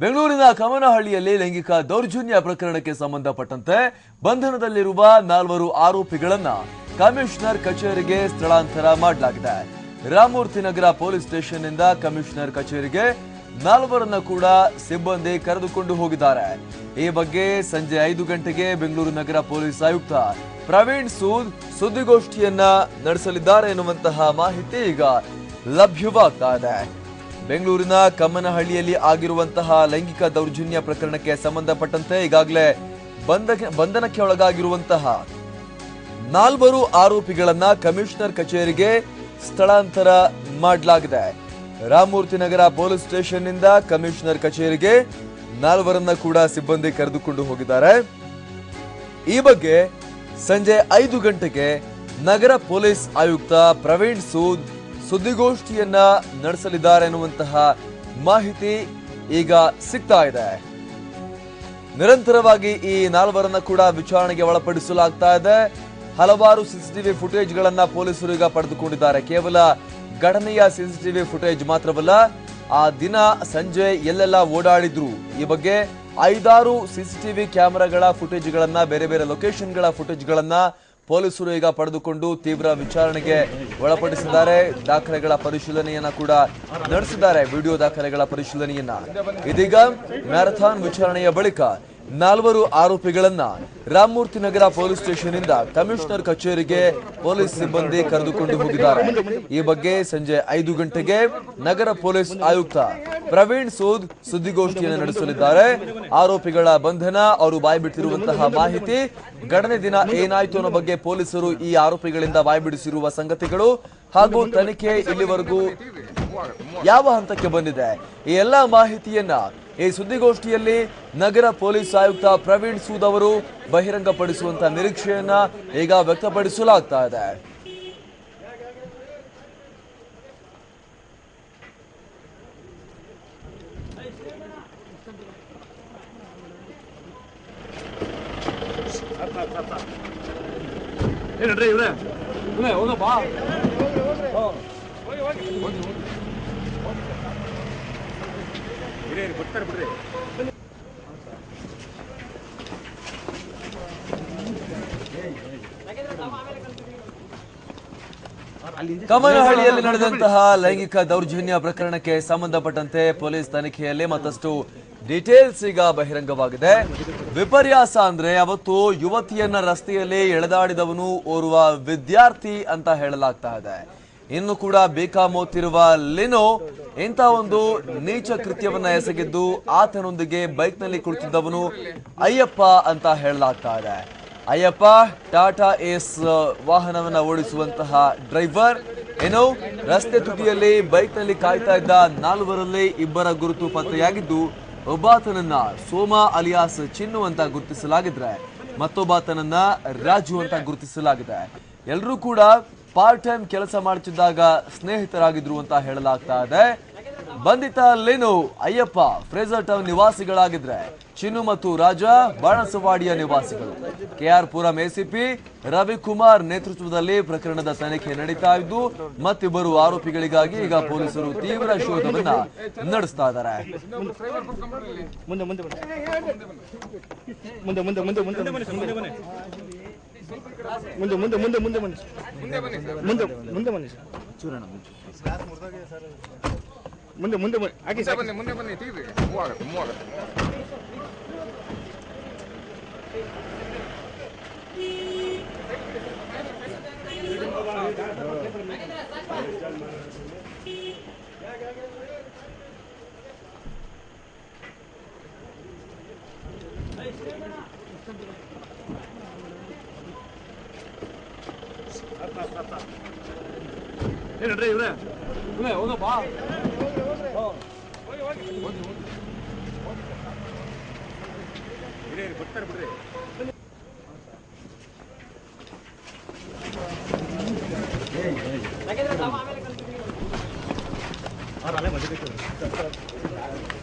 ಬೆಂಗಳೂರಿನ ಕಮನಹಳ್ಳಿಯಲ್ಲಿ ಲೈಂಗಿಕ ದೌರ್ಜನ್ಯ ಪ್ರಕರಣಕ್ಕೆ ಸಂಬಂಧಪಟ್ಟಂತೆ ಬಂಧನದಲ್ಲಿರುವ ನಾಲ್ವರು ಆರೋಪಿಗಳನ್ನ ಕಮಿಷನರ್ ಕಚೇರಿಗೆ ಸ್ಥಳಾಂತರ ಮಾಡಲಾಗಿದೆ. ರಾಮಮೂರ್ತಿನಗರ ಪೊಲೀಸ್ ಸ್ಟೇಷನ್ನಿಂದ ಕಮಿಷನರ್ ಕಚೇರಿಗೆ ನಾಲ್ವರನ್ನ ಕೂಡ ಸಿಬ್ಬಂದಿ ಕರೆದುಕೊಂಡು ಹೋಗಿದ್ದಾರೆ. ಈ ಬಗ್ಗೆ ಸಂಜೆ ಐದು ಗಂಟೆಗೆ ಬೆಂಗಳೂರು ನಗರ ಪೊಲೀಸ್ ಆಯುಕ್ತ ಪ್ರವೀಣ್ ಸೂದ್ ಸುದ್ದಿಗೋಷ್ಠಿಯನ್ನ ನಡೆಸಲಿದ್ದಾರೆ ಎನ್ನುವಂತಹ ಮಾಹಿತಿ ಈಗ ಲಭ್ಯವಾಗ್ತಾ ಇದೆ. ಬೆಂಗಳೂರಿನ ಕಮ್ಮನಹಳ್ಳಿಯಲ್ಲಿ ಆಗಿರುವಂತಹ ಲೈಂಗಿಕ ದೌರ್ಜನ್ಯ ಪ್ರಕರಣಕ್ಕೆ ಸಂಬಂಧಪಟ್ಟಂತೆ ಈಗಾಗಲೇ ಬಂಧ ಬಂಧನಕ್ಕೆ ಒಳಗಾಗಿರುವಂತಹ ನಾಲ್ವರು ಆರೋಪಿಗಳನ್ನ ಕಮಿಷನರ್ ಕಚೇರಿಗೆ ಸ್ಥಳಾಂತರ ಮಾಡಲಾಗಿದೆ. ರಾಮಮೂರ್ತಿ ನಗರ ಪೊಲೀಸ್ ಸ್ಟೇಷನ್ನಿಂದ ಕಮಿಷನರ್ ಕಚೇರಿಗೆ ನಾಲ್ವರನ್ನ ಕೂಡ ಸಿಬ್ಬಂದಿ ಕರೆದುಕೊಂಡು ಹೋಗಿದ್ದಾರೆ. ಈ ಬಗ್ಗೆ ಸಂಜೆ ಐದು ಗಂಟೆಗೆ ನಗರ ಪೊಲೀಸ್ ಆಯುಕ್ತ ಪ್ರವೀಣ್ ಸೂದ್ ಸುದ್ದಿಗೋಷ್ಠಿಯನ್ನ ನಡೆಸಲಿದ್ದಾರೆ ಎನ್ನುವಂತಹ ಮಾಹಿತಿ ಈಗ ಸಿಗ್ತಾ ಇದೆ. ನಿರಂತರವಾಗಿ ಈ ನಾಲ್ವರನ್ನ ಕೂಡ ವಿಚಾರಣೆಗೆ ಒಳಪಡಿಸಲಾಗ್ತಾ ಇದೆ. ಹಲವಾರು ಸಿಸಿಟಿವಿ ಫುಟೇಜ್ ಗಳನ್ನ ಪೊಲೀಸರು ಈಗ ಪಡೆದುಕೊಂಡಿದ್ದಾರೆ. ಕೇವಲ ಘಟನೆಯ ಸಿಸಿಟಿವಿ ಫುಟೇಜ್ ಮಾತ್ರವಲ್ಲ, ಆ ದಿನ ಸಂಜೆ ಎಲ್ಲೆಲ್ಲ ಓಡಾಡಿದ್ರು. ಈ ಬಗ್ಗೆ ಐದಾರು ಸಿಸಿಟಿವಿ ಕ್ಯಾಮೆರಾಗಳ ಫುಟೇಜ್ ಗಳನ್ನ ಬೇರೆ ಬೇರೆ ಲೊಕೇಶನ್ಗಳ ಫುಟೇಜ್ ಗಳನ್ನ ಪೊಲೀಸರು ಈಗ ಪಡೆದುಕೊಂಡು ತೀವ್ರ ವಿಚಾರಣೆಗೆ ಒಳಪಡಿಸಿದ್ದಾರೆ. ದಾಖಲೆಗಳ ಪರಿಶೀಲನೆಯನ್ನ ಕೂಡ ನಡೆಸಿದ್ದಾರೆ. ವಿಡಿಯೋ ದಾಖಲೆಗಳ ಪರಿಶೀಲನೆಯನ್ನ. ಇದೀಗ ಮ್ಯಾರಥಾನ್ ವಿಚಾರಣೆಯ ಬಳಿಕ ನಾಲ್ವರು ಆರೋಪಿಗಳನ್ನ ರಾಮಮೂರ್ತಿ ನಗರ ಪೊಲೀಸ್ ಸ್ಟೇಷನ್ ಇಂದ ಕಮಿಷನರ್ ಕಚೇರಿಗೆ ಪೊಲೀಸ್ ಸಿಬ್ಬಂದಿ ಕರೆದುಕೊಂಡು ಹೋಗಿದ್ದಾರೆ. ಈ ಬಗ್ಗೆ ಸಂಜೆ ಐದು ಗಂಟೆಗೆ ನಗರ ಪೊಲೀಸ್ ಆಯುಕ್ತ ಪ್ರವೀಣ್ ಸೂದ್ ಸುದ್ದಿಗೋಷ್ಠಿಯನ್ನು ನಡೆಸಲಿದ್ದಾರೆ. ಆರೋಪಿಗಳ ಬಂಧನ, ಅವರು ಬಾಯ್ಬಿಟ್ಟಿರುವಂತಹ ಮಾಹಿತಿ, ಘಟನೆ ದಿನ ಏನಾಯ್ತು ಅನ್ನೋ ಬಗ್ಗೆ ಪೊಲೀಸರು ಈ ಆರೋಪಿಗಳಿಂದ ಬಾಯ್ಬಿಡಿಸಿರುವ ಸಂಗತಿಗಳು ಹಾಗೂ ತನಿಖೆ ಇಲ್ಲಿವರೆಗೂ ಯಾವ ಹಂತಕ್ಕೆ ಬಂದಿದೆ. ಈ ಎಲ್ಲಾ ಮಾಹಿತಿಯನ್ನ ಈ ಸುದ್ದಿಗೋಷ್ಠಿಯಲ್ಲಿ ನಗರ ಪೊಲೀಸ್ ಆಯುಕ್ತ ಪ್ರವೀಣ್ ಸೂದ್ ಅವರು ಬಹಿರಂಗಪಡಿಸುವಂತ ನಿರೀಕ್ಷೆಯನ್ನ ಈಗ ವ್ಯಕ್ತಪಡಿಸಲಾಗ್ತಾ ಇದೆ. ಏನ್ರಿ ಇವ್ರೆ. ಇವ್ರೆ ಹೋಗಪ್ಪ ಬಿಡ್ರಿ. ಕಮನಹಳ್ಳಿಯಲ್ಲಿ ನಡೆದಂತಹ ಲೈಂಗಿಕ ದೌರ್ಜನ್ಯ ಪ್ರಕರಣಕ್ಕೆ ಸಂಬಂಧಪಟ್ಟಂತೆ ಪೊಲೀಸ್ ತನಿಖೆಯಲ್ಲಿ ಮತ್ತಷ್ಟು ಡೀಟೇಲ್ಸ್ ಈಗ ಬಹಿರಂಗವಾಗಿದೆ. ವಿಪರ್ಯಾಸ ಅಂದ್ರೆ ಅವತ್ತು ಯುವತಿಯನ್ನ ರಸ್ತೆಯಲ್ಲಿ ಎಳೆದಾಡಿದವನು ಓರ್ವ ವಿದ್ಯಾರ್ಥಿ ಅಂತ ಹೇಳಲಾಗ್ತಾ ಇದೆ. ಇನ್ನು ಕೂಡ ಬೇಕಾಮ್ ಓದ್ತಿರುವ ಲಿನೋ ಇಂಥ ಒಂದು ನೀಚ ಕೃತ್ಯವನ್ನ ಎಸಗಿದ್ದು ಆತನೊಂದಿಗೆ ಬೈಕ್ನಲ್ಲಿ ಕುಳಿತಿದ್ದವನು ಅಯ್ಯಪ್ಪ ಅಂತ ಹೇಳಲಾಗ್ತಾ ಇದೆ. ಅಯ್ಯಪ್ಪ, ಟಾಟಾ ಏಸ್ ವಾಹನವನ್ನ ಓಡಿಸುವಂತಹ ಡ್ರೈವರ್. ಏನು ರಸ್ತೆ ತುದಿಯಲ್ಲಿ ಬೈಕ್ನಲ್ಲಿ ಕಾಯ್ತಾ ಇದ್ದ ನಾಲ್ವರಲ್ಲಿ ಇಬ್ಬರ ಗುರುತು ಪತ್ತೆಯಾಗಿದ್ದು, ಒಬ್ಬಾತನನ್ನ ಸೋಮಾ ಅಲಿಯಾಸ್ ಚಿನ್ನು ಅಂತ ಗುರುತಿಸಲಾಗಿದ್ರೆ, ಮತ್ತೊಬ್ಬಾತನನ್ನ ರಾಜು ಅಂತ ಗುರುತಿಸಲಾಗಿದೆ. ಎಲ್ಲರೂ ಕೂಡ ಪಾರ್ಟ್ ಟೈಮ್ ಕೆಲಸ ಮಾಡುತ್ತಿದ್ದಾಗ ಸ್ನೇಹಿತರಾಗಿದ್ರು ಅಂತ ಹೇಳಲಾಗ್ತಾ ಇದೆ ಬಂಧಿತ ಲೇನು ಅಯ್ಯಪ್ಪ ಫ್ರೇಜರ್ ಟೌನ್ ನಿವಾಸಿಗಳಾಗಿದ್ರೆ ಚಿನ್ನು ಮತ್ತು ರಾಜ ಬಾಣಸವಾಡಿಯ ನಿವಾಸಿಗಳು ಕೆಆರ್ ಪುರಂ ಎಸಿಪಿ ರವಿಕುಮಾರ್ ನೇತೃತ್ವದಲ್ಲಿ ಪ್ರಕರಣದ ತನಿಖೆ ನಡೀತಾ ಇದ್ದು ಮತ್ತಿಬ್ಬರು ಆರೋಪಿಗಳಿಗಾಗಿ ಈಗ ಪೊಲೀಸರು ತೀವ್ರ ಶೋಧವನ್ನ ನಡೆಸ್ತಾ ಇದ್ದಾರೆ ಮುಂದೆ ಮುಂದೆ ಮುಂದೆ ಮುಂದೆ ಮುಂದೆ ಮುಂದೆ ಮುಂದೆ ಮುಂದೆ ಬನ್ನಿ. ಮುಂದೆ ಮುಂದೆ ಬನ್ನಿ ಸರ್. ಚೂರಣ ಮುಂದೆ ಮುಂದೆ ಬನ್ನಿ. ಹಾಕಿ ಸರ್. ಬನ್ನಿ ಮುಂದೆ ಬನ್ನಿ ಆಗತ್ತೆ. ಏನ್ರಿ ಇವ್ರೆ? ಇವ್ರೆ ಹೋಗಪ್ಪ ಬರ್ತಾರೆ ಬಿಡ್ರಿ.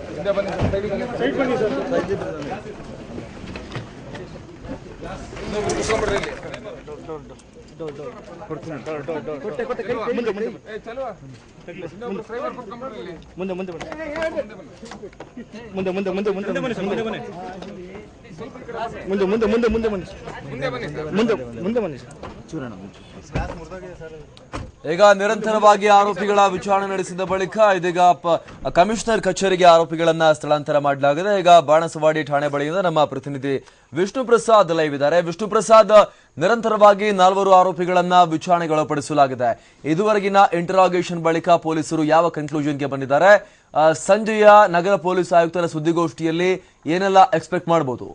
ಹಿಂದೆ ಬನ್ನಿ ಸೈಡ್ ಬನ್ನಿ ಸೈಡ್ ಬನ್ನಿ ಸರ್. ಕುತ್ಕೊಂಡ್ಬಿಡ್ರಿ ಇಲ್ಲಿ ಮುಂದೆ ಮುಂದೆ ಮುಂದೆ. ಮುಂದೆ ಬನ್ನಿ ಮುಂದೆ ಮುಂದೆ ಮುಂದೆ. ಮುಂದೆ ಬನ್ನಿ ಮುಂದೆ. ಬನ್ನಿ. ಮುಂದೆ ಮುಂದೆ ಮುಂದೆ ಮುಂದೆ ಬನ್ನಿ. ಮುಂದೆ ಮುಂದೆ ಮುಂದೆ ಬನ್ನಿ ಸರ್. ಈಗ ನಿರಂತರವಾಗಿ ಆರೋಪಿಗಳ ವಿಚಾರಣೆ ನಡೆಸಿದ ಬಳಿಕ ಇದೀಗ ಕಮಿಷನರ್ ಕಚೇರಿಗೆ ಆರೋಪಿಗಳನ್ನ ಸ್ಥಳಾಂತರ ಮಾಡಲಾಗಿದೆ. ಈಗ ಬಾಣಸವಾಡಿ ಠಾಣೆ ಬಳಿಯಿಂದ ನಮ್ಮ ಪ್ರತಿನಿಧಿ ವಿಷ್ಣು ಪ್ರಸಾದ್ ಲೈವ್ ಇದ್ದಾರೆ. ವಿಷ್ಣು ಪ್ರಸಾದ್, ನಿರಂತರವಾಗಿ ನಾಲ್ವರು ಆರೋಪಿಗಳನ್ನ ವಿಚಾರಣೆಗೊಳಪಡಿಸಲಾಗಿದೆ. ಇದುವರೆಗಿನ ಇಂಟರಾಗೇಷನ್ ಬಳಿಕ ಪೊಲೀಸರು ಯಾವ ಕನ್ಕ್ಲೂಷನ್ಗೆ ಬಂದಿದ್ದಾರೆ? ಸಂಜೆಯ ನಗರ ಪೊಲೀಸ್ ಆಯುಕ್ತರ ಸುದ್ದಿಗೋಷ್ಠಿಯಲ್ಲಿ ಏನೆಲ್ಲ ಎಕ್ಸ್ಪೆಕ್ಟ್ ಮಾಡಬಹುದು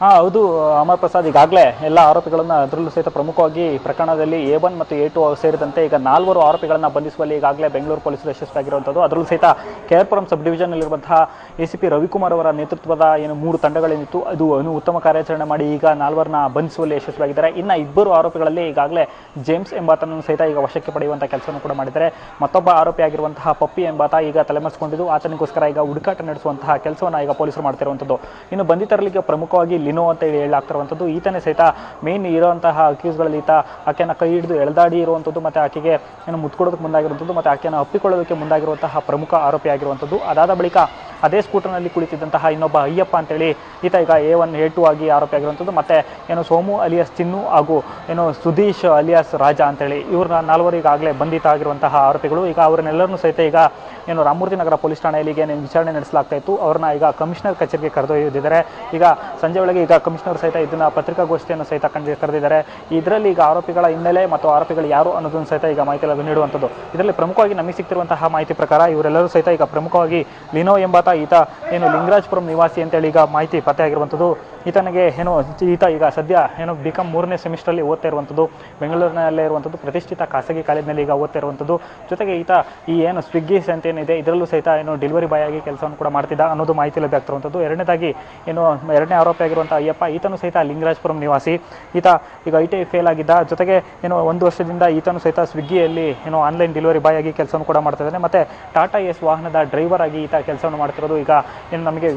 ಹಾಂ, ಹೌದು, ಅಮರ್ ಪ್ರಸಾದ್ ಈಗಾಗಲೇ ಎಲ್ಲ ಆರೋಪಿಗಳನ್ನು ಅದರಲ್ಲೂ ಸಹಿತ ಪ್ರಮುಖವಾಗಿ ಪ್ರಕರಣದಲ್ಲಿ ಎ ಒನ್ ಮತ್ತು ಎ ಟು ಸೇರಿದಂತೆ ಈಗ ನಾಲ್ವರು ಆರೋಪಿಗಳನ್ನು ಬಂಧಿಸುವಲ್ಲಿ ಈಗಾಗಲೇ ಬೆಂಗಳೂರು ಪೊಲೀಸರು ಯಶಸ್ವಿಯಾಗಿರುವಂಥದ್ದು. ಅದರಲ್ಲೂ ಸಹಿತ ಕೆ ಆರ್ ಪುರಂ ಸಬ್ ಡಿವಿಷನ್ನಲ್ಲಿರುವಂತಹ ಎ ಸಿ ಪಿ ರವಿಕುಮಾರ್ ಅವರ ನೇತೃತ್ವದ ಏನು ಮೂರು ತಂಡಗಳೇನಿತ್ತು ಅದು ಏನು ಉತ್ತಮ ಕಾರ್ಯಾಚರಣೆ ಮಾಡಿ ಈಗ ನಾಲ್ವರನ್ನ ಬಂಧಿಸುವಲ್ಲಿ ಯಶಸ್ವಿಯಾಗಿದ್ದಾರೆ. ಇನ್ನು ಇಬ್ಬರು ಆರೋಪಿಗಳಲ್ಲಿ ಈಗಾಗಲೇ ಜೇಮ್ಸ್ ಎಂಬಾತನನ್ನು ಸಹಿತ ಈಗ ವಶಕ್ಕೆ ಪಡೆಯುವಂಥ ಕೆಲಸವನ್ನು ಕೂಡ ಮಾಡಿದ್ದಾರೆ. ಮತ್ತೊಬ್ಬ ಆರೋಪಿಯಾಗಿರುವಂತಹ ಪಪ್ಪಿ ಎಂಬಾತ ಈಗ ತಲೆಮರೆಸಿಕೊಂಡಿದ್ದು. ಆತನಿಗೋಸ್ಕರ ಈಗ ಹುಡುಕಾಟ ನಡೆಸುವಂತಹ ಕೆಲಸವನ್ನು ಈಗ ಪೊಲೀಸರು ಮಾಡ್ತಿರುವಂಥದ್ದು. ಇನ್ನು ಬಂಧಿತರಲ್ಲಿ ಪ್ರಮುಖವಾಗಿ ಲಿನೋ ಅಂತ ಹೇಳಿ ಹೇಳಲಾಗ್ತಿರುವಂಥದ್ದು. ಈತನೇ ಸಹಿತ ಮೇನ್ ಇರೋಂತಹ ಅಕ್ಯೂಸ್ಗಳಲ್ಲಿ ಈತ ಆಕೆಯನ್ನು ಕೈ ಹಿಡಿದು ಎಳೆದಾಡಿ ಇರುವಂಥದ್ದು ಮತ್ತು ಆಕೆಗೆ ಏನು ಮುತ್ಕೊಡೋದಕ್ಕೆ ಮುಂದಾಗಿರುವಂಥದ್ದು ಮತ್ತು ಆಕೆಯನ್ನು ಅಪ್ಪಿಕೊಳ್ಳೋದಕ್ಕೆ ಮುಂದಾಗಿರುವಂತಹ ಪ್ರಮುಖ ಆರೋಪಿಯಾಗಿರುವಂಥದ್ದು ಅದಾದ ಬಳಿಕ ಅದೇ ಸ್ಕೂಟರ್ನಲ್ಲಿ ಕುಳಿತಿದ್ದಂತಹ ಇನ್ನೊಬ್ಬ ಅಯ್ಯಪ್ಪ ಅಂತೇಳಿ ಈತ ಈಗ ಎ ಒನ್ ಎ ಟು ಆಗಿ ಆರೋಪಿಯಾಗಿರುವಂಥದ್ದು ಮತ್ತು ಏನು ಸೋಮು ಅಲಿಯಾಸ್, ಚಿನ್ನು ಹಾಗೂ ಏನು ಸುಧೀಶ್ ಅಲಿಯಾಸ್ ರಾಜ ಅಂತೇಳಿ ಇವ್ರನ್ನ ನಾಲ್ವರು ಈಗಾಗಲೇ ಬಂಧಿತ ಆಗಿರುವಂತಹ ಆರೋಪಿಗಳು. ಈಗ ಅವರನ್ನೆಲ್ಲರನ್ನೂ ಸಹಿತ ಈಗ ಏನು ರಾಮಮೂರ್ತಿ ನಗರ ಪೊಲೀಸ್ ಠಾಣೆಯಲ್ಲಿ ಏನು ವಿಚಾರಣೆ ನಡೆಸಲಾಗ್ತಾ ಇತ್ತು. ಅವ್ರನ್ನ ಈಗ ಕಮಿಷನರ್ ಕಚೇರಿಗೆ ಕರೆದೊಯ್ದಿದ್ದಾರೆ. ಈಗ ಸಂಜೆ ವೇಳೆಗೆ ಈಗ ಕಮಿಷನರ್ ಸಹಿತ ಇದನ್ನ ಪತ್ರಿಕಾಗೋಷ್ಠಿಯನ್ನು ಸಹಿತ ಕಂಡು ಕರೆದಿದ್ದಾರೆ. ಇದರಲ್ಲಿ ಈಗ ಆರೋಪಿಗಳ ಹಿನ್ನೆಲೆ ಮತ್ತು ಆರೋಪಿಗಳು ಯಾರು ಅನ್ನೋದನ್ನು ಸಹಿತ ಈಗ ಮಾಹಿತಿ ನೀಡುವಂಥದ್ದು. ಇದರಲ್ಲಿ ಪ್ರಮುಖವಾಗಿ ನಮಗೆ ಸಿಗ್ತಿರುವಂತಹ ಮಾಹಿತಿ ಪ್ರಕಾರ ಇವರೆಲ್ಲರೂ ಸಹಿತ ಈಗ ಪ್ರಮುಖವಾಗಿ ಲಿನೋ ಎಂಬಾತ ಈತ ಏನು ಲಿಂಗರಾಜ್ಪುರಂ ನಿವಾಸಿ ಅಂತೇಳಿ ಈಗ ಮಾಹಿತಿ ಪತ್ತೆ ಆಗಿರುವಂಥದ್ದು ಈತನಿಗೆ ಏನು ಈತ ಈಗ ಸದ್ಯ ಏನು ಬಿ ಕಾಮ್ ಮೂರನೇ ಸೆಮಿಸ್ಟ್ರಲ್ಲಿ ಓದ್ತಾ ಇರುವಂಥದ್ದು. ಬೆಂಗಳೂರಿನಲ್ಲೇ ಇರುವಂಥದ್ದು. ಪ್ರತಿಷ್ಠಿತ ಖಾಸಗಿ ಕಾಲೇಜಿನಲ್ಲಿ ಈಗ ಓದ್ತಾ ಇರುವಂಥದ್ದು. ಜೊತೆಗೆ ಈತ ಈ ಏನು ಸ್ವಿಗ್ಗಿ ಅಂತ ಏನಿದೆ ಇದರಲ್ಲೂ ಸಹಿತ ಏನು ಡೆಲಿವರಿ ಬಾಯ್ ಆಗಿ ಕೆಲಸವನ್ನು ಕೂಡ ಮಾಡ್ತಿದ್ದ ಅನ್ನೋದು ಮಾಹಿತಿ ಲಭ್ಯ ಆಗ್ತಿರುವಂಥದ್ದು ಎರಡನೇದಾಗಿ ಏನು, ಎರಡನೇ ಆರೋಪಿ ಆಗಿರುವಂಥ ಅಯ್ಯಪ್ಪ, ಈತನು ಸಹಿತ ಲಿಂಗರಾಜಪುರಂ ನಿವಾಸಿ. ಈತ ಈಗ ಐ ಟಿ ಐ ಫೇಲ್ ಆಗಿದ್ದ. ಜೊತೆಗೆ ಏನು ಒಂದು ವರ್ಷದಿಂದ ಈತನು ಸಹಿತ ಸ್ವಿಗ್ಗಿಯಲ್ಲಿ ಏನೋ ಆನ್ಲೈನ್ ಡೆಲಿವರಿ ಬಾಯ್ ಆಗಿ ಕೆಲಸವನ್ನು ಕೂಡ ಮಾಡ್ತಾ ಇದ್ದಾನೆ. ಮತ್ತು ಟಾಟಾ ಎಸ್ ವಾಹನದ ಡ್ರೈವರ್ ಆಗಿ ಈತ ಕೆಲಸವನ್ನು ಮಾಡ್ತಿರೋದು ಈಗ ಏನು ನಮಗೆ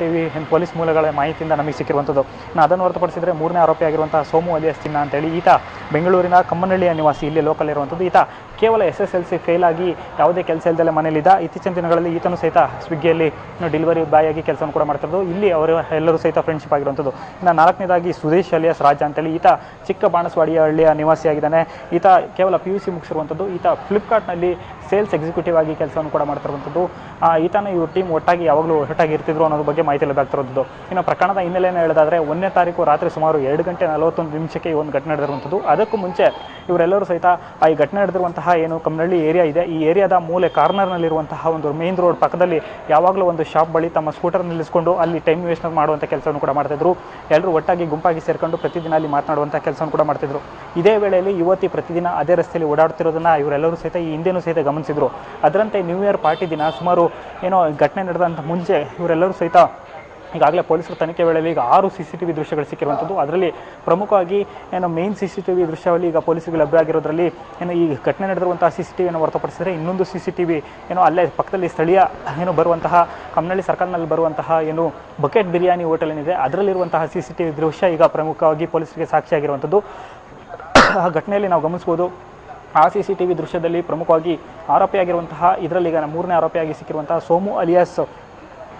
ಟಿವಿ ಏನು ಪೊಲೀಸ್ ಮೂಲಗಳ ಮಾಹಿತಿಯಿಂದ ನಮಗೆ ಸಿಕ್ಕಿರುವಂಥದ್ದು ನಾನು ಅದನ್ನು ಹೊರತುಪಡಿಸಿದರೆ ಮೂರನೇ ಆರೋಪಿ ಆಗಿರುವಂಥ ಸೋಮು ಅಲಿಯಾಸ್ ಚಿನ್ನ ಅಂತೇಳಿ ಈತ ಬೆಂಗಳೂರಿನ ಕಮ್ಮನಹಳ್ಳಿಯ ನಿವಾಸಿ. ಇಲ್ಲಿ ಲೋಕಲ್ ಇರುವಂಥದ್ದು ಈತ ಕೇವಲ S S L C fail ಆಗಿ ಯಾವುದೇ ಕೆಲಸ ಇಲ್ಲದಲ್ಲೇ ಮನೇಲಿದ್ದ. ಇತ್ತೀಚಿನ ದಿನಗಳಲ್ಲಿ ಈತನು ಸಹಿತ ಸ್ವಿಗ್ಗಿಯಲ್ಲಿ ಡೆಲಿವರಿ ಬಾಯ್ ಆಗಿ ಕೆಲಸವನ್ನು ಕೂಡ ಮಾಡ್ತಿರೋದು. ಇಲ್ಲಿ ಅವರು ಎಲ್ಲರೂ ಸಹಿತ ಫ್ರೆಂಡ್ಶಿಪ್ ಆಗಿರುವಂಥದ್ದು ಇನ್ನು ನಾಲ್ಕನೇದಾಗಿ ಸುದೇಶ್ ಅಲಿಯಾಸ್ ರಾಜ ಅಂತೇಳಿ ಈತ ಚಿಕ್ಕ ಬಾಣಸ್ವಾಡಿಯ ಹಳ್ಳಿಯ ನಿವಾಸಿಯಾಗಿದ್ದಾನೆ. ಈತ ಕೇವಲ ಪಿ ಯು ಸಿ ಮುಗಿಸಿರುವಂಥದ್ದು. ಈತ ಫ್ಲಿಪ್ಕಾರ್ಟ್ನಲ್ಲಿ ಸೇಲ್ಸ್ ಎಕ್ಸಿಕ್ಯೂಟಿವ್ ಆಗಿ ಕೆಲಸವನ್ನು ಕೂಡ ಮಾಡ್ತಿರುವಂಥದ್ದು ಈತನ ಇವ್ರ ಟೀಮ್ ಒಟ್ಟಾಗಿ ಯಾವಾಗಲೂ ಒಟ್ಟಾಗಿ ಇರ್ತಿದ್ರು ಅನ್ನೋದ್ರ ಬಗ್ಗೆ ಮಾಹಿತಿ ಲಭ್ಯಾಗ್ತಿರುವಂಥದ್ದು ಇನ್ನು ಪ್ರಕರಣದ ಹಿನ್ನೆಲೆಯನ್ನು ಹೇಳೋದಾದ್ರೆ, ಒಂದನೇ ತಾರೀಕು ರಾತ್ರಿ ಸುಮಾರು ಎರಡು ಗಂಟೆ ನಲವತ್ತೊಂದು ನಿಮಿಷಕ್ಕೆ ಈ ಒಂದು ಘಟನೆ ನಡೆದಿರುವಂಥದ್ದು. ಅದಕ್ಕೂ ಮುಂಚೆ ಇವರೆಲ್ಲರೂ ಸಹಿತ ಈ ಘಟನೆ ನಡೆದಿರುವಂತಹ ಏನು ಕಮ್ಮನಹಳ್ಳಿ ಏರಿಯಾ ಇದೆ. ಈ ಏರಿಯಾದ ಮೂಲೆ ಕಾರ್ನರ್ನಲ್ಲಿರುವಂತಹ ಒಂದು ಮೇನ್ ರೋಡ್ ಪಕ್ಕದಲ್ಲಿ ಯಾವಾಗಲೂ ಒಂದು ಶಾಪ್ ಬಳಿ ತಮ್ಮ ಸ್ಕೂಟರ್ ನಿಲ್ಲಿಸಿಕೊಂಡು ಅಲ್ಲಿ ಟೈಮ್ ವೇಸ್ಟ್ ಮಾಡುವಂಥ ಕೆಲಸವನ್ನು ಕೂಡ ಮಾಡ್ತಿದ್ರು ಎಲ್ಲರೂ ಒಟ್ಟಾಗಿ ಗುಂಪಾಗಿ ಸೇರ್ಕೊಂಡು ಪ್ರತಿದಿನ ಅಲ್ಲಿ ಮಾತನಾಡುವಂಥ ಕೆಲಸವನ್ನು ಕೂಡ ಮಾಡ್ತಿದ್ರು ಇದೇ ವೇಳೆಯಲ್ಲಿ ಯುವತಿ ಪ್ರತಿದಿನ ಅದೇ ರಸ್ತೆಯಲ್ಲಿ ಓಡಾಡ್ತಿರೋದನ್ನ ಇವರೆಲ್ಲರೂ ಸಹಿತ ಈ ಹಿಂದೆನೂ ಸಹಿತ ಗಮನಿಸಿದ್ರು ಅದರಂತೆ ನ್ಯೂ ಇಯರ್ ಪಾರ್ಟಿ ದಿನ ಸುಮಾರು ಏನೋ ಘಟನೆ ನಡೆದಂಥ ಮುಂಚೆ ಇವರೆಲ್ಲರೂ ಸಹಿತ ಈಗಾಗಲೇ ಪೊಲೀಸರು ತನಿಖೆ ವೇಳೆಯಲ್ಲಿ ಈಗ ಆರು ಸಿ ಸಿ ಟಿ ವಿ ದೃಶ್ಯಗಳು ಸಿಕ್ಕಿರುವಂಥದ್ದು ಅದರಲ್ಲಿ ಪ್ರಮುಖವಾಗಿ ಏನು main C C T V ದೃಶ್ಯವಲ್ಲಿ ಈಗ ಪೊಲೀಸರಿಗೆ ಲಭ್ಯ ಆಗಿರೋದ್ರಲ್ಲಿ ಏನು ಈ ಘಟನೆ ನಡೆದಿರುವಂತಹ ಸಿ ಸಿ ಟಿ ವಿಯನ್ನು ಹೊರತುಪಡಿಸಿದರೆ ಇನ್ನೊಂದು ಸಿ ಸಿ ಟಿ ವಿ ಏನೋ ಅಲ್ಲೇ ಪಕ್ಕದಲ್ಲಿ ಸ್ಥಳೀಯ ಏನು ಬರುವಂತಹ ಕಮ್ನಳ್ಳಿ ಸರ್ಕಲ್ನಲ್ಲಿ ಬರುವಂತಹ ಏನು ಬಕೆಟ್ ಬಿರಿಯಾನಿ ಹೋಟೆಲ್ ಏನಿದೆ, ಅದರಲ್ಲಿರುವಂತಹ ಸಿ ಸಿ ಟಿ ವಿ ದೃಶ್ಯ ಈಗ ಪ್ರಮುಖವಾಗಿ ಪೊಲೀಸರಿಗೆ ಸಾಕ್ಷಿಯಾಗಿರುವಂಥದ್ದು ಆ ಘಟನೆಯಲ್ಲಿ ನಾವು ಗಮನಿಸ್ಬೋದು ಆ ಸಿ ಸಿ ಟಿ ವಿ ದೃಶ್ಯದಲ್ಲಿ ಪ್ರಮುಖವಾಗಿ ಆರೋಪಿಯಾಗಿರುವಂತಹ ಇದರಲ್ಲಿ ಈಗ ಮೂರನೇ ಆರೋಪಿಯಾಗಿ ಸಿಕ್ಕಿರುವಂತಹ ಸೋಮು ಅಲಿಯಾಸ್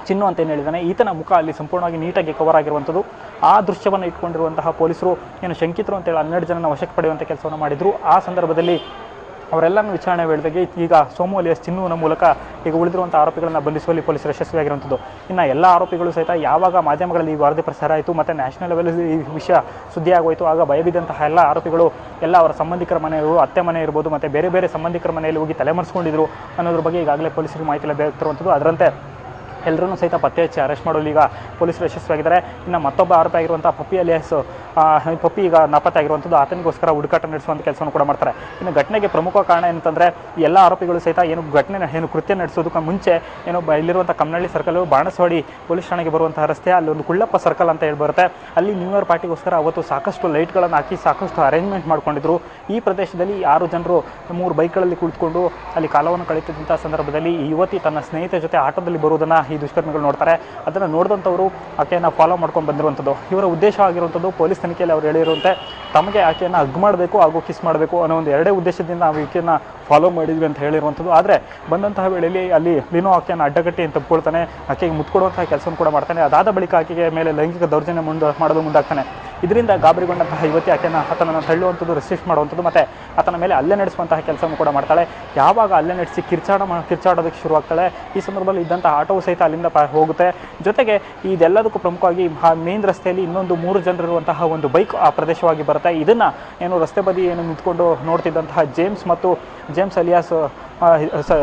ಚಿನ್ನು ಅಂತ ಏನು ಹೇಳಿದ್ದಾನೆ ಈತನ ಮುಖ ಅಲ್ಲಿ ಸಂಪೂರ್ಣವಾಗಿ ನೀಟಾಗಿ ಕವರ್ ಆಗಿರುವಂಥದ್ದು. ಆ ದೃಶ್ಯವನ್ನು ಇಟ್ಕೊಂಡಿರುವಂತಹ ಪೊಲೀಸರು ಏನು ಶಂಕಿತರು ಅಂತೇಳಿ ಹನ್ನೆರಡು ಜನನ ವಶಕ್ಕೆ ಪಡೆಯುವಂಥ ಕೆಲಸವನ್ನು ಮಾಡಿದರು. ಆ ಸಂದರ್ಭದಲ್ಲಿ ಅವರೆಲ್ಲರನ್ನು ವಿಚಾರಣೆ ವೇಳೆಗೆ ಈಗ ಸೋಮು ಅಲಿಯಾಸ್ ಚಿನ್ನುವಿನ ಮೂಲಕ ಈಗ ಉಳಿದಿರುವಂಥ ಆರೋಪಿಗಳನ್ನು ಬಂಧಿಸುವಲ್ಲಿ ಪೊಲೀಸರು ಯಶಸ್ವಿಯಾಗಿರುವಂಥದ್ದು. ಇನ್ನು ಎಲ್ಲ ಆರೋಪಿಗಳು ಸಹಿತ ಯಾವಾಗ ಮಾಧ್ಯಮಗಳಲ್ಲಿ ಈ ವರದಿ ಪ್ರಸಾರ ಆಯಿತು, ಮತ್ತು ನ್ಯಾಷನಲ್ ಲೆವೆಲಲ್ಲಿ ಈ ವಿಷಯ ಸುದ್ದಿ ಆಗೋಯಿತು ಆಗ ಭಯಬಿದ್ದಂತಹ ಎಲ್ಲ ಆರೋಪಿಗಳು, ಎಲ್ಲ ಅವರ ಸಂಬಂಧಿಕರ ಮನೆಯವರು, ಅತ್ತೆ ಮನೆ ಇರ್ಬೋದು, ಮತ್ತು ಬೇರೆ ಬೇರೆ ಸಂಬಂಧಿಕರ ಮನೆಯಲ್ಲಿ ಹೋಗಿ ತಲೆಮರೆಸ್ಕೊಂಡಿದ್ರು ಅನ್ನೋದ್ರ ಬಗ್ಗೆ ಈಗಾಗಲೇ ಪೊಲೀಸರಿಗೆ ಮಾಹಿತಿ ಲಭ್ಯ ಆಗ್ತಿರುವಂಥದ್ದು ಅದರಂತೆ ಎಲ್ಲರನ್ನೂ ಸಹಿತ ಪತ್ತೆ ಹಚ್ಚಿ ಅರೆಸ್ಟ್ ಮಾಡಲು ಈಗ ಪೊಲೀಸರು ಯಶಸ್ವಿಯಾಗಿದ್ದಾರೆ. ಇನ್ನು ಮತ್ತೊಬ್ಬ ಆರೋಪಿ ಆಗಿರುವಂಥ ಪಪ್ಪಿ ಅಲಿಯಾಸ್ ಪಪ್ಪಿ ಈಗ ನಾಪತ್ತೆ ಆಗಿರುವಂಥದ್ದು ಆತನಿಗೋಸ್ಕರ ಹುಡುಕಾಟ ನಡೆಸುವಂಥ ಕೆಲಸವನ್ನು ಕೂಡ ಮಾಡ್ತಾರೆ. ಇನ್ನು ಘಟನೆಗೆ ಪ್ರಮುಖ ಕಾರಣ ಏನಂತಂದರೆ ಎಲ್ಲ ಆರೋಪಿಗಳು ಸಹಿತ ಏನು ಘಟನೆ ಏನು ಕೃತ್ಯ ನಡೆಸೋದಕ್ಕೆ ಮುಂಚೆ ಏನು ಇಲ್ಲಿರುವಂಥ ಕಮ್ಮನಹಳ್ಳಿ ಸರ್ಕಲ್ ಬಾಣಸವಾಡಿ ಪೊಲೀಸ್ ಠಾಣೆಗೆ ಬರುವಂಥ ರಸ್ತೆ, ಅಲ್ಲಿ ಒಂದು ಕುಳ್ಳಪ್ಪ ಸರ್ಕಲ್ ಅಂತ ಹೇಳಿ ಬರುತ್ತೆ. ಅಲ್ಲಿ ನ್ಯೂ ಇಯರ್ ಪಾರ್ಟಿಗೋಸ್ಕರ ಅವತ್ತು ಸಾಕಷ್ಟು ಲೈಟ್ಗಳನ್ನು ಹಾಕಿ ಸಾಕಷ್ಟು ಅರೇಂಜ್ಮೆಂಟ್ ಮಾಡ್ಕೊಂಡಿದ್ರು. ಈ ಪ್ರದೇಶದಲ್ಲಿ ಆರು ಜನರು, ಮೂರು ಬೈಕ್ಗಳಲ್ಲಿ ಕುಳಿತುಕೊಂಡು ಅಲ್ಲಿ ಕಾಲವನ್ನು ಕಳೀತಿದ್ದಂಥ ಸಂದರ್ಭದಲ್ಲಿ ಈ ಯುವತಿ ತನ್ನ ಸ್ನೇಹಿತರ ಜೊತೆ ಆಟೋದಲ್ಲಿ ಬರುವುದನ್ನು ಈ ದುಷ್ಕರ್ಮಿಗಳು ನೋಡ್ತಾರೆ. ಅದನ್ನು ನೋಡಿದಂಥವರು ಆಕೆಯನ್ನು ಫಾಲೋ ಮಾಡ್ಕೊಂಡು ಬಂದಿರುವಂಥದ್ದು. ಇವರ ಉದ್ದೇಶ ಆಗಿರುವಂಥದ್ದು ಪೊಲೀಸ್ ತನಿಖೆಯಲ್ಲಿ ಅವರು ಹೇಳಿರುವಂತೆ ತಮಗೆ ಆಕೆಯನ್ನು ಹಗ್ ಮಾಡಬೇಕು ಹಾಗೂ ಕಿಸ್ ಮಾಡಬೇಕು ಅನ್ನೋ ಒಂದು ಎರಡೇ ಉದ್ದೇಶದಿಂದ ನಾವು ಈಕೆಯನ್ನು ಫಾಲೋ ಮಾಡಿದ್ವಿ ಅಂತ ಹೇಳಿರುವಂಥದ್ದು. ಆದರೆ ಬಂದಂತಹ ವೇಳೆಯಲ್ಲಿ ಅಲ್ಲಿ ಲಿನೋ ಆಕೆಯನ್ನು ಅಡ್ಡಗಟ್ಟಿ ಅಂತ ತಪ್ಪಿಕೊಳ್ತಾನೆ ಆಕೆಗೆ ಮುತ್ಕೊಡುವಂತಹ ಕೆಲಸವನ್ನು ಕೂಡ ಮಾಡ್ತಾನೆ. ಅದಾದ ಬಳಿಕ ಆಕೆಗೆ ಮೇಲೆ ಲೈಂಗಿಕ ದೌರ್ಜನ್ಯ ಮುಂದೆ ಮಾಡಲು ಮುಂದಾಗ್ತಾನೆ. ಇದರಿಂದ ಗಾಬರಿಗೊಂಡಂತಹ ಯುವತಿ ಆಕೆಯನ್ನು ಆತನನ್ನು ತಳ್ಳುವಂಥದ್ದು ರೆಸಿಸ್ಟ್ ಮಾಡುವಂಥದ್ದು ಮತ್ತು ಆತನ ಮೇಲೆ ಅಲ್ಲೇ ನಡೆಸುವಂತಹ ಕೆಲಸವನ್ನು ಕೂಡ ಮಾಡ್ತಾಳೆ. ಯಾವಾಗ ಅಲ್ಲೇ ನಡೆಸಿ ಕಿರ್ಚಾಡ ಮಾ, ಕಿರ್ಚಾಡೋದಕ್ಕೆ ಶುರುವಾಗ್ತಾಳೆ, ಈ ಸಂದರ್ಭದಲ್ಲಿ ಇದ್ದಂಥ ಆಟೋ ಸಹಿತ ಅಲ್ಲಿಂದ ಪ, ಹೋಗುತ್ತೆ. ಜೊತೆಗೆ ಇದೆಲ್ಲದಕ್ಕೂ ಪ್ರಮುಖವಾಗಿ ಮೇನ್ ರಸ್ತೆಯಲ್ಲಿ ಇನ್ನೊಂದು ಮೂರು ಜನರಿರುವಂತಹ ಒಂದು ಬೈಕ್ ಆ ಪ್ರದೇಶವಾಗಿ ಬರುತ್ತೆ. ಇದನ್ನು ಏನು ರಸ್ತೆ ಬದಿ ಏನು ನಿಂತ್ಕೊಂಡು ನೋಡ್ತಿದ್ದಂತಹ ಜೇಮ್ಸ್ ಮತ್ತು ಜೇಮ್ಸ್ ಅಲಿಯಾಸ್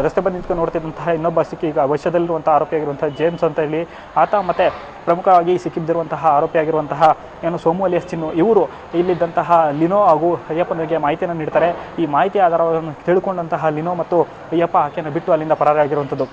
ರಸ್ತೆ ಬದಿ ನಿಂತ್ಕೊಂಡು ನೋಡ್ತಿದ್ದಂತಹ ಇನ್ನೊಬ್ಬ ಸಿಕ್ಕಿ ಈಗ ವಶದಲ್ಲಿರುವಂತಹ ಆರೋಪಿಯಾಗಿರುವಂತಹ ಜೇಮ್ಸ್ ಅಂತ ಹೇಳಿ, ಆತ ಮತ್ತು ಪ್ರಮುಖವಾಗಿ ಸಿಕ್ಕಿದ್ದಿರುವಂತಹ ಆರೋಪಿಯಾಗಿರುವಂತಹ ಏನು ಸೋಮು ಚಿನ್ನು, ಇವರು ಇಲ್ಲಿದ್ದಂತಹ ಲಿನೋ ಹಾಗೂ ಅಯ್ಯಪ್ಪನಿಗೆ ಮಾಹಿತಿಯನ್ನು ನೀಡ್ತಾರೆ. ಈ ಮಾಹಿತಿ ಆಧಾರವನ್ನು ತಿಳ್ಕೊಂಡಂತಹ ಲಿನೋ ಮತ್ತು ಅಯ್ಯಪ್ಪ ಆಕೆಯನ್ನು ಬಿಟ್ಟು ಅಲ್ಲಿಂದ ಪರಾರಿಯಾಗಿರುವಂಥದ್ದು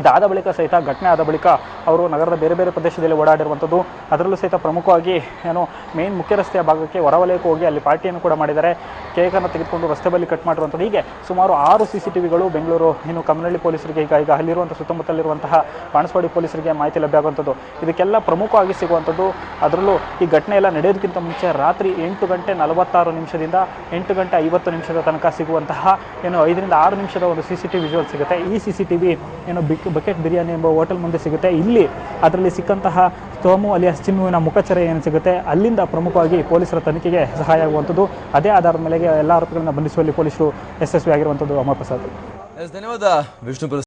ಇದಾದ ಬಳಿಕ ಸಹಿತ, ಘಟನೆ ಆದ ಬಳಿಕ ಅವರು ನಗರದ ಬೇರೆ ಬೇರೆ ಪ್ರದೇಶದಲ್ಲಿ ಓಡಾಡಿರುವಂಥದ್ದು. ಅದರಲ್ಲೂ ಸಹಿತ ಪ್ರಮುಖವಾಗಿ ಏನು ಮೇನ್ ಮುಖ್ಯ ರಸ್ತೆಯ ಭಾಗಕ್ಕೆ ಹೊರವಲಯಕ್ಕೆ ಹೋಗಿ ಅಲ್ಲಿ ಪಾರ್ಟಿಯನ್ನು ಕೂಡ ಮಾಡಿದ್ದಾರೆ. ಕೇಕನ್ನು ತೆಗೆದುಕೊಂಡು ರಸ್ತೆ ಬಳಿ ಕಟ್ ಮಾಡಿರುವಂಥದ್ದು. ಹೀಗೆ ಸುಮಾರು ಆರು ಸಿ ಸಿ ಟಿ ವಿಗಳು ಬೆಂಗಳೂರು ಏನು ಕಮ್ಮನಹಳ್ಳಿ ಪೊಲೀಸರಿಗೆ ಈಗ ಈಗ ಅಲ್ಲಿರುವಂಥ, ಸುತ್ತಮುತ್ತಲಿರುವಂತಹ ಬಾಣಸ್ವಾಡಿ ಪೊಲೀಸರಿಗೆ ಮಾಹಿತಿ ಲಭ್ಯ ಆಗುವಂಥದ್ದು ಇದಕ್ಕೆಲ್ಲ ಪ್ರಮುಖವಾಗಿ ಸಿಗುವಂಥದ್ದು. ಅದರಲ್ಲೂ ಈ ಘಟನೆ ಎಲ್ಲ ನಡೆಯೋದಕ್ಕಿಂತ ಮುಂಚೆ ರಾತ್ರಿ ಎಂಟು ಗಂಟೆ ನಲವತ್ತಾರು ನಿಮಿಷದಿಂದ ಎಂಟು ಗಂಟೆ ಐವತ್ತು ನಿಮಿಷದ ತನಕ ಸಿಗುವಂತಹ, ಏನು, ಐದರಿಂದ ಆರು ನಿಮಿಷದ ಒಂದು ಸಿ ಸಿ ಟಿ ವಿಜುವಲ್ ಸಿಗುತ್ತೆ. ಈ ಸಿ ಸಿ ಟಿ ವಿ ಏನು ಬಿಕ್ ಬಕೆಟ್ ಬಿರಿಯಾನಿ ಎಂಬ ಹೋಟೆಲ್ ಮುಂದೆ ಸಿಗುತ್ತೆ. ಇಲ್ಲಿ ಅದರಲ್ಲಿ ಸಿಕ್ಕಂತಹ ಸೋಮು ಅಲಿಯಾಸ್ ಚಿನ್ನುವಿನ ಮುಖಚರ ಏನು ಸಿಗುತ್ತೆ? ಅಲ್ಲಿಂದ ಪ್ರಮುಖವಾಗಿ ಪೊಲೀಸರ ತನಿಖೆಗೆ ಸಹಾಯ ಆಗುವಂಥದ್ದು. ಅದೇ ಆಧಾರದ ಮೇಲೆ ಎಲ್ಲ ಆರೋಪಿಗಳನ್ನು ಬಂಧಿಸುವಲ್ಲಿ ಪೊಲೀಸರು ಯಶಸ್ವಿಯಾಗಿರುವಂಥದ್ದು ಅಮರ್ ಪ್ರಸಾದ್. ಧನ್ಯವಾದ. ವಿಷ್ಣು